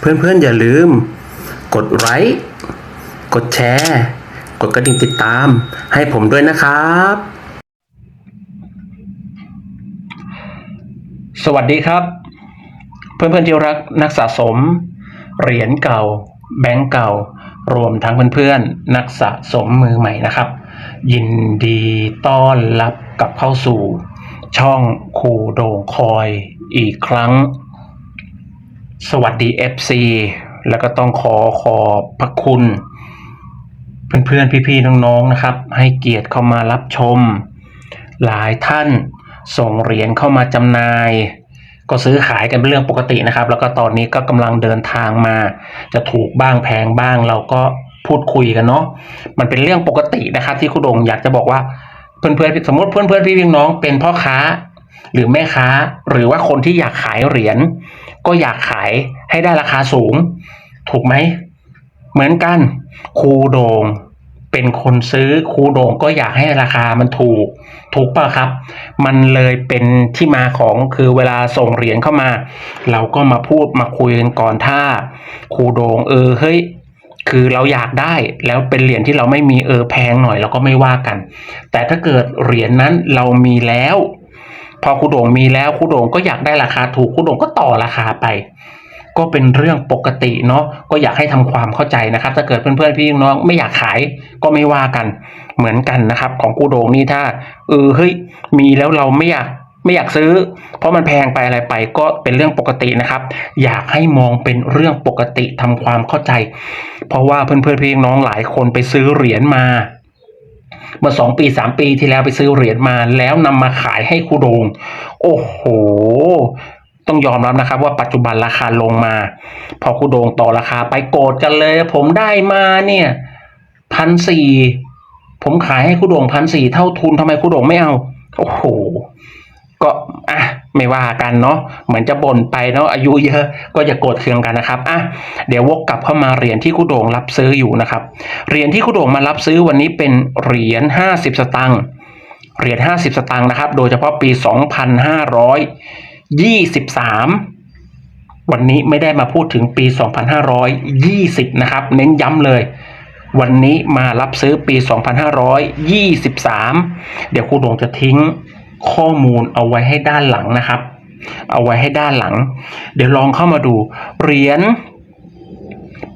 เพื่อนๆอย่าลืม กดไลค์กดแชร์ กดกระดิ่งติดตาม ให้ผมด้วยนะครับ สวัสดีครับ เพื่อนๆที่รักนักสะสม เหรียญเก่า แบงก์เก่า รวมทั้งเพื่อนๆนักสะสมมือใหม่นะครับ ยินดีต้อนรับกลับเข้าสู่ช่องคูโดงคอยอีกครั้ง สวัสดี FC แล้วก็ต้องขอขอบพระคุณ เพื่อนๆ พี่ๆ น้องๆ นะครับ ให้เกียรติเข้ามารับชม หลายท่านส่งเหรียญเข้ามาจำหน่าย ก็ซื้อขายกันเป็นเรื่องปกตินะครับ แล้วก็ตอนนี้ก็กำลังเดินทางมา จะถูกบ้างแพงบ้างเราก็พูดคุยกันเนาะมันเป็นเรื่องปกตินะครับ ที่คุณดงอยากจะบอกว่าเพื่อนๆสมมติเพื่อนๆพี่ๆน้องเป็นพ่อค้า หรือแม่ค้า หรือว่าคนที่อยากขายเหรียญก็อยากขายให้ได้ราคาสูง ถูกไหม เหมือนกันครูโดงเป็นคนซื้อครูโดงก็อยากให้ราคามันถูก ถูกป่ะครับ มันเลยเป็นที่มาของคือเวลาส่งเหรียญเข้ามา เราก็มาพูดมาคุยกันก่อนถ้าครูโดงเออเฮ้ยคือเราอยากได้แล้วเป็นเหรียญที่เราไม่มีเออแพงหน่อยเราก็ไม่ว่ากัน แต่ถ้าเกิดเหรียญนั้นเรามีแล้ว พอครูโด่งมีแล้วครูโด่งก็อยากได้ราคาถูกครูโด่งก็ต่อราคาไป ก็เป็นเรื่องปกติเนาะก็อยากให้ทำความเข้าใจนะครับถ้าเกิดเพื่อนๆพี่น้องไม่อยากขายก็ไม่ว่ากันเหมือนกันนะครับ ของครูโด่งนี่ถ้าเออเฮ้ยมีแล้วเราไม่อยากไม่อยากซื้อ เพราะมันแพงไปอะไรไปก็เป็นเรื่องปกตินะครับ อยากให้มองเป็นเรื่องปกติทำความเข้าใจ เพราะว่าเพื่อนๆพี่น้องหลายคนไปซื้อเหรียญมา เมื่อสองปีสามปีที่แล้วไปซื้อเหรียญมาแล้วนำมาขายให้ครูโดงโอ้โห ต้องยอมรับนะครับ ว่าปัจจุบันราคาลงมา พอครูโดงต่อราคาไปโกรธกันเลย ผมได้มาเนี่ยพันสี่ผมขายให้ครูโดงพันสี่เท่าทุนทำไมครูโดงไม่เอา โอ้โห ก็อะ ไม่ว่ากันเนาะเหมือนจะบ่นไปเนาะอายุเยอะก็อย่าโกรธเคืองกันนะครับอะเดี๋ยววกกลับเข้ามาเหรียญที่คุโด่งรับซื้ออยู่นะครับเหรียญที่คุโด่งมารับซื้อวันนี้เป็นเหรียญห้าสิบสตังค์เหรียญห้าสิบสตังค์นะครับ โดยเฉพาะปีสองพันห้าร้อยยี่สิบสามวันนี้ไม่ได้มาพูดถึงปีสองพันห้าร้อยยี่สิบนะครับ เน้นย้ำเลยวันนี้มารับซื้อปี 2523 เดี๋ยวครูโดงจะทิ้ง ข้อมูลเอาไว้ให้ด้านหลังนะครับ เอาไว้ให้ด้านหลัง เดี๋ยวลองเข้ามาดูเหรียญ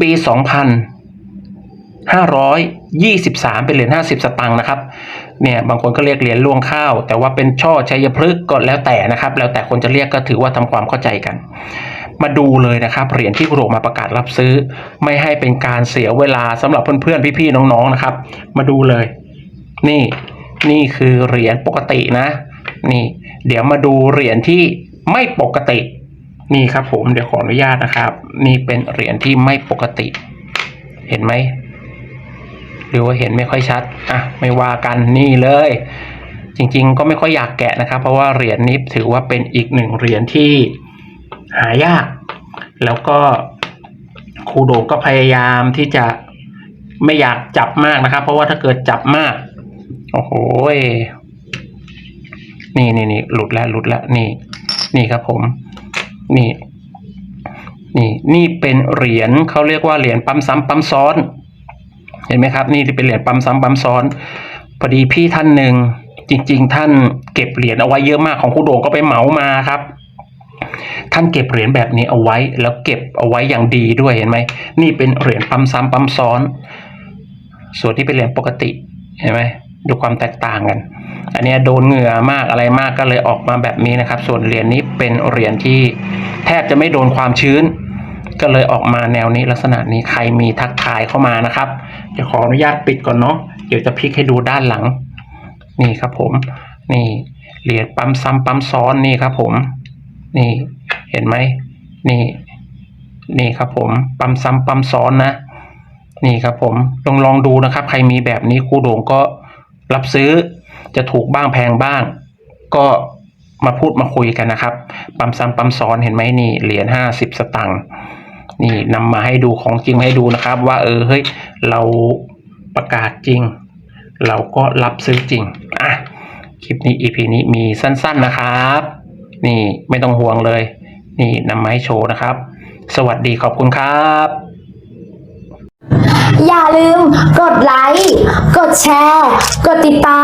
ปี2523เป็นเหรียญ50สตางค์นะครับเนี่ยบางคนก็เรียกเหรียญลวงข้าว แต่ว่าเป็นช่อชัยพฤกษ์ก็แล้วแต่นะครับ แล้วแต่คนจะเรียกก็ถือว่าทำความเข้าใจกัน มาดูเลยนะครับเหรียญที่ครูโดงมาประกาศรับซื้อ ไม่ให้เป็นการเสียเวลาสำหรับเพื่อนๆพี่ๆน้องๆนะครับ มาดูเลย นี่นี่คือเหรียญปกตินะ นี่ เดี๋ยวมาดูเหรียญที่ไม่ปกติ นี่ครับ ผมเดี๋ยวขออนุญาตนะครับ นี่เป็นเหรียญที่ไม่ปกติ เห็นไหมหรือว่าเห็นไม่ค่อยชัดอะไม่ว่ากันนี่เลย จริง ๆ ก็ไม่ค่อยอยากแกะนะครับ เพราะว่าเหรียญนี้ถือว่าเป็นอีกหนึ่งเหรียญที่หายาก แล้วก็ครูโดก็พยายามที่จะไม่อยากจับมากนะครับ เพราะว่าถ้าเกิดจับมาก โอ้โห นี่นี่นี่หลุดแล้วหลุดแล้วนี่ นี่ครับผม นี่ นี่นี่เป็นเหรียญเขาเรียกว่าเหรียญปั๊มซ้ำปั๊มซ้อน เห็นไหมครับ นี่เป็นเหรียญปั๊มซ้ำปั๊มซ้อนพอดีพี่ท่านหนึ่งจริง ๆ ท่านเก็บเหรียญเอาไว้เยอะมากของครูโด่งก็ไปเหมามาครับ ท่านเก็บเหรียญแบบนี้เอาไว้แล้วเก็บเอาไว้อย่างดีด้วยเห็นไหมนี่เป็นเหรียญปั๊มซ้ำปั๊มซ้อน ส่วนที่เป็นเหรียญปกติเห็นไหม ดูความแตกต่างกัน อันนี้โดนเหงื่อมากอะไรมากก็เลยออกมาแบบนี้นะครับ ส่วนเหรียญนี้เป็นเหรียญที่แทบจะไม่โดนความชื้น ก็เลยออกมาแนวนี้ลักษณะนี้ใครมีทักทายเข้ามานะครับ จะขออนุญาตปิดก่อนเนาะเดี๋ยวจะพลิกให้ดูด้านหลัง นี่ครับผม นี่เหรียญปั๊มซ้ำปั๊มซ้อนนี่ครับผม นี่เห็นไหมนี่ นี่ครับผม ปั๊มซ้ำปั๊มซ้อนนะ นี่ครับผมลองลองดูนะครับ ใครมีแบบนี้ครูโด่งก็ รับซื้อจะถูกบ้างแพงบ้าง ก็มาพูดมาคุยกันนะครับ ปั๊มซ้ำปั๊มซ้อนเห็นไหมนี่เหรียญห้าสิบสตังค์นี่นำมาให้ดูของจริงให้ดูนะครับ ว่าเออเฮ้ยเราประกาศจริง เราก็รับซื้อจริงอะคลิปนี้ EP นี้มีสั้นๆนะครับ นี่ไม่ต้องห่วงเลย นี่นำมาให้โชว์นะครับ สวัสดีขอบคุณครับ อย่าลืมกดไลค์ กดแชร์ กดติดตาม